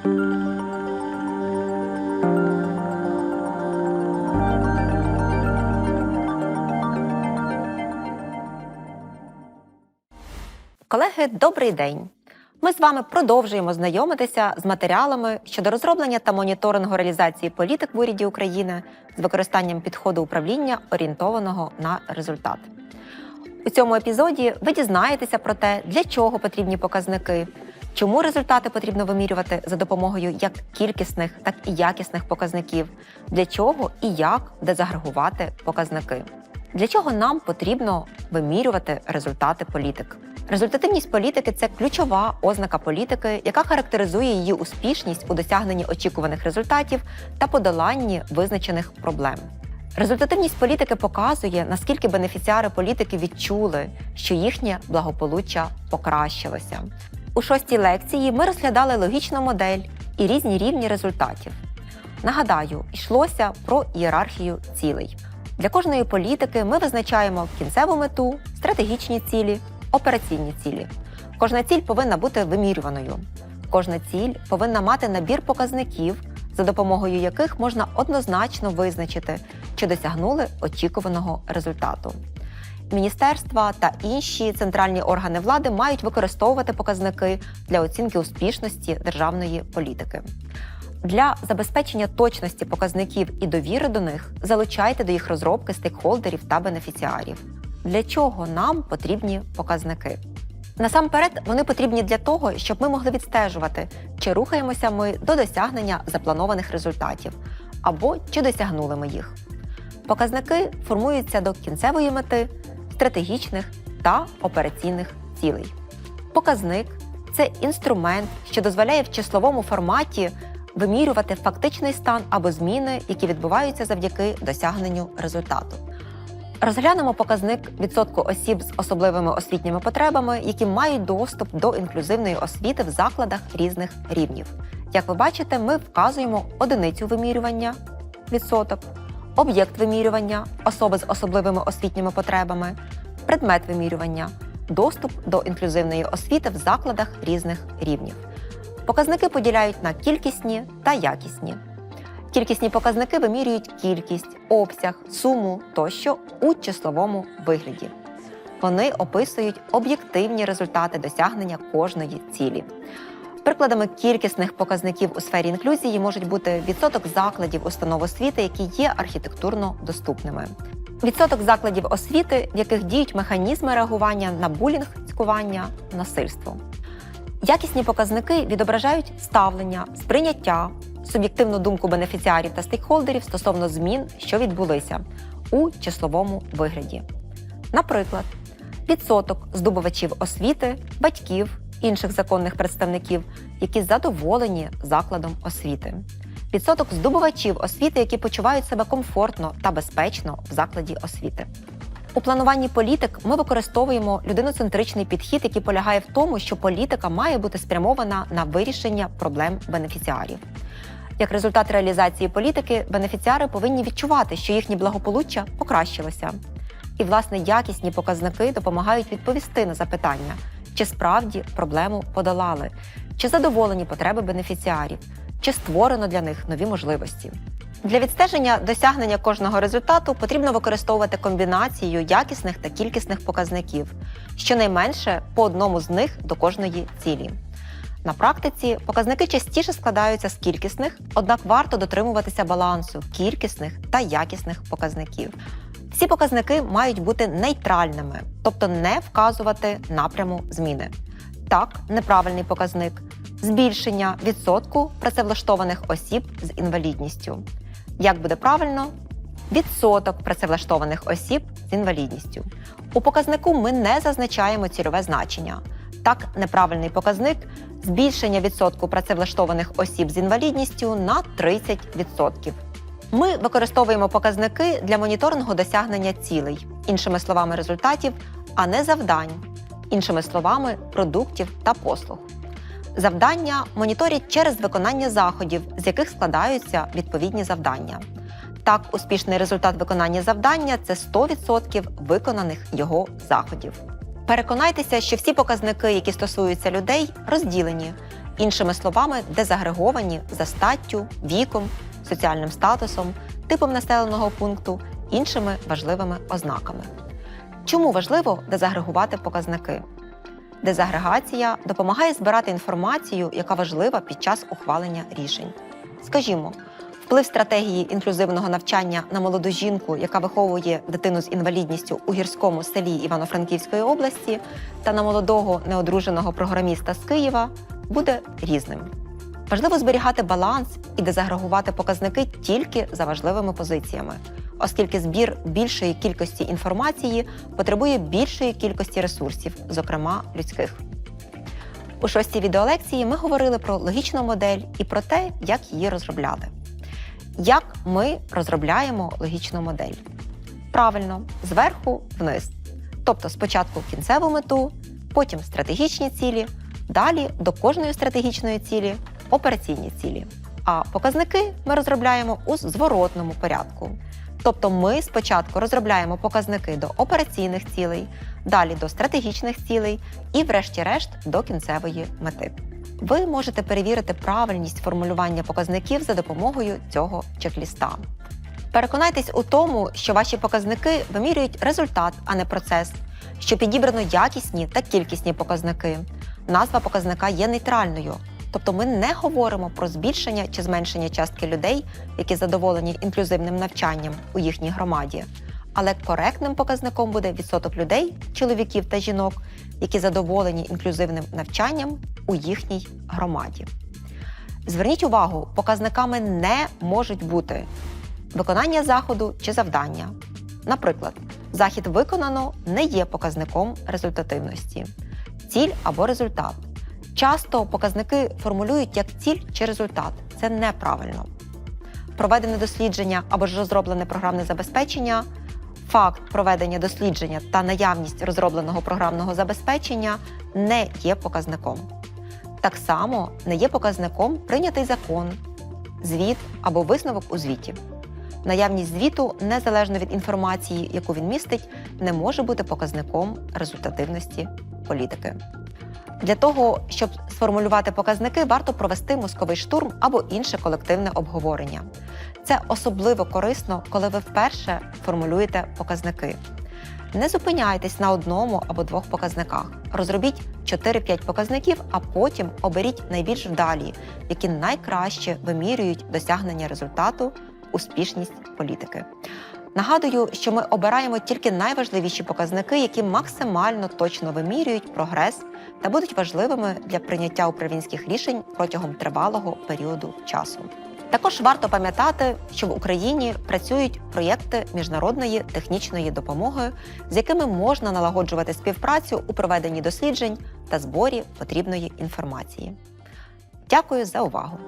Колеги, добрий день! Ми з вами продовжуємо знайомитися з матеріалами щодо розроблення та моніторингу реалізації політик в уряді України з використанням підходу управління, орієнтованого на результат. У цьому епізоді ви дізнаєтеся про те, для чого потрібні показники, чому результати потрібно вимірювати за допомогою як кількісних, так і якісних показників, для чого і як дезагрегувати показники. Для чого нам потрібно вимірювати результати політик? Результативність політики це ключова ознака політики, яка характеризує її успішність у досягненні очікуваних результатів та подоланні визначених проблем. Результативність політики показує, наскільки бенефіціари політики відчули, що їхнє благополуччя покращилося. У шостій лекції ми розглядали логічну модель і різні рівні результатів. Нагадаю, йшлося про ієрархію цілей. Для кожної політики ми визначаємо кінцеву мету, стратегічні цілі, операційні цілі. Кожна ціль повинна бути вимірюваною. Кожна ціль повинна мати набір показників, за допомогою яких можна однозначно визначити, чи досягнули очікуваного результату. Міністерства та інші центральні органи влади мають використовувати показники для оцінки успішності державної політики. Для забезпечення точності показників і довіри до них залучайте до їх розробки стейкхолдерів та бенефіціарів. Для чого нам потрібні показники? Насамперед, вони потрібні для того, щоб ми могли відстежувати, чи рухаємося ми до досягнення запланованих результатів, або чи досягнули ми їх. Показники формуються до кінцевої мети, стратегічних та операційних цілей. Показник це інструмент, що дозволяє в числовому форматі вимірювати фактичний стан або зміни, які відбуваються завдяки досягненню результату. Розглянемо показник відсотку осіб з особливими освітніми потребами, які мають доступ до інклюзивної освіти в закладах різних рівнів. Як ви бачите, ми вказуємо одиницю вимірювання відсоток, об'єкт вимірювання особи з особливими освітніми потребами, предмет вимірювання, доступ до інклюзивної освіти в закладах різних рівнів. Показники поділяють на кількісні та якісні. Кількісні показники вимірюють кількість, обсяг, суму тощо у числовому вигляді. Вони описують об'єктивні результати досягнення кожної цілі. Прикладами кількісних показників у сфері інклюзії можуть бути відсоток закладів установ освіти, які є архітектурно доступними, відсоток закладів освіти, в яких діють механізми реагування на булінг, цькування, насильство. Якісні показники відображають ставлення, сприйняття, суб'єктивну думку бенефіціарів та стейкхолдерів стосовно змін, що відбулися у числовому вигляді. Наприклад, відсоток здобувачів освіти, батьків, інших законних представників, які задоволені закладом освіти, відсоток здобувачів освіти, які почувають себе комфортно та безпечно в закладі освіти. У плануванні політик ми використовуємо людиноцентричний підхід, який полягає в тому, що політика має бути спрямована на вирішення проблем бенефіціарів. Як результат реалізації політики, бенефіціари повинні відчувати, що їхнє благополуччя покращилося. І, власне, якісні показники допомагають відповісти на запитання, чи справді проблему подолали, чи задоволені потреби бенефіціарів, чи створено для них нові можливості. Для відстеження досягнення кожного результату потрібно використовувати комбінацію якісних та кількісних показників, щонайменше по одному з них до кожної цілі. На практиці показники частіше складаються з кількісних, однак варто дотримуватися балансу кількісних та якісних показників. Всі показники мають бути нейтральними, тобто не вказувати напряму зміни. Так, неправильний показник збільшення відсотку працевлаштованих осіб з інвалідністю. Як буде правильно? Відсоток працевлаштованих осіб з інвалідністю. У показнику ми не зазначаємо цільове значення. Так, неправильний показник збільшення відсотку працевлаштованих осіб з інвалідністю на 30%. Ми використовуємо показники для моніторингу досягнення цілей, іншими словами, результатів, а не завдань, іншими словами, продуктів та послуг. Завдання моніторять через виконання заходів, з яких складаються відповідні завдання. Так, успішний результат виконання завдання це 100% виконаних його заходів. Переконайтеся, що всі показники, які стосуються людей, розділені, іншими словами, дезагреговані за статтю, віком, соціальним статусом, типом населеного пункту, іншими важливими ознаками. Чому важливо дезагрегувати показники? Дезагрегація допомагає збирати інформацію, яка важлива під час ухвалення рішень. Скажімо, вплив стратегії інклюзивного навчання на молоду жінку, яка виховує дитину з інвалідністю у гірському селі Івано-Франківської області, та на молодого неодруженого програміста з Києва, буде різним. Важливо зберігати баланс і дезагрегувати показники тільки за важливими позиціями, оскільки збір більшої кількості інформації потребує більшої кількості ресурсів, зокрема людських. У шостій відеолекції ми говорили про логічну модель і про те, як її розробляти. Як ми розробляємо логічну модель? Правильно, зверху вниз. Тобто спочатку кінцеву мету, потім стратегічні цілі, далі до кожної стратегічної цілі операційні цілі. А показники ми розробляємо у зворотному порядку. Тобто ми спочатку розробляємо показники до операційних цілей, далі до стратегічних цілей і, врешті-решт, до кінцевої мети. Ви можете перевірити правильність формулювання показників за допомогою цього чек-ліста. Переконайтесь у тому, що ваші показники вимірюють результат, а не процес, що підібрано якісні та кількісні показники. Назва показника є нейтральною, тобто ми не говоримо про збільшення чи зменшення частки людей, які задоволені інклюзивним навчанням у їхній громаді. Але коректним показником буде відсоток людей, чоловіків та жінок, які задоволені інклюзивним навчанням у їхній громаді. Зверніть увагу, показниками не можуть бути виконання заходу чи завдання. Наприклад, захід виконано не є показником результативності, ціль або результат. Часто показники формулюють як ціль чи результат. Це неправильно. Проведене дослідження або ж розроблене програмне забезпечення, факт проведення дослідження та наявність розробленого програмного забезпечення не є показником. Так само не є показником прийнятий закон, звіт або висновок у звіті. Наявність звіту, незалежно від інформації, яку він містить, не може бути показником результативності політики. Для того, щоб сформулювати показники, варто провести мозковий штурм або інше колективне обговорення. Це особливо корисно, коли ви вперше формулюєте показники. Не зупиняйтесь на одному або двох показниках. Розробіть 4-5 показників, а потім оберіть найбільш вдалі, які найкраще вимірюють досягнення результату, успішність політики. Нагадую, що ми обираємо тільки найважливіші показники, які максимально точно вимірюють прогрес та будуть важливими для прийняття управлінських рішень протягом тривалого періоду часу. Також варто пам'ятати, що в Україні працюють проєкти міжнародної технічної допомоги, з якими можна налагоджувати співпрацю у проведенні досліджень та зборі потрібної інформації. Дякую за увагу!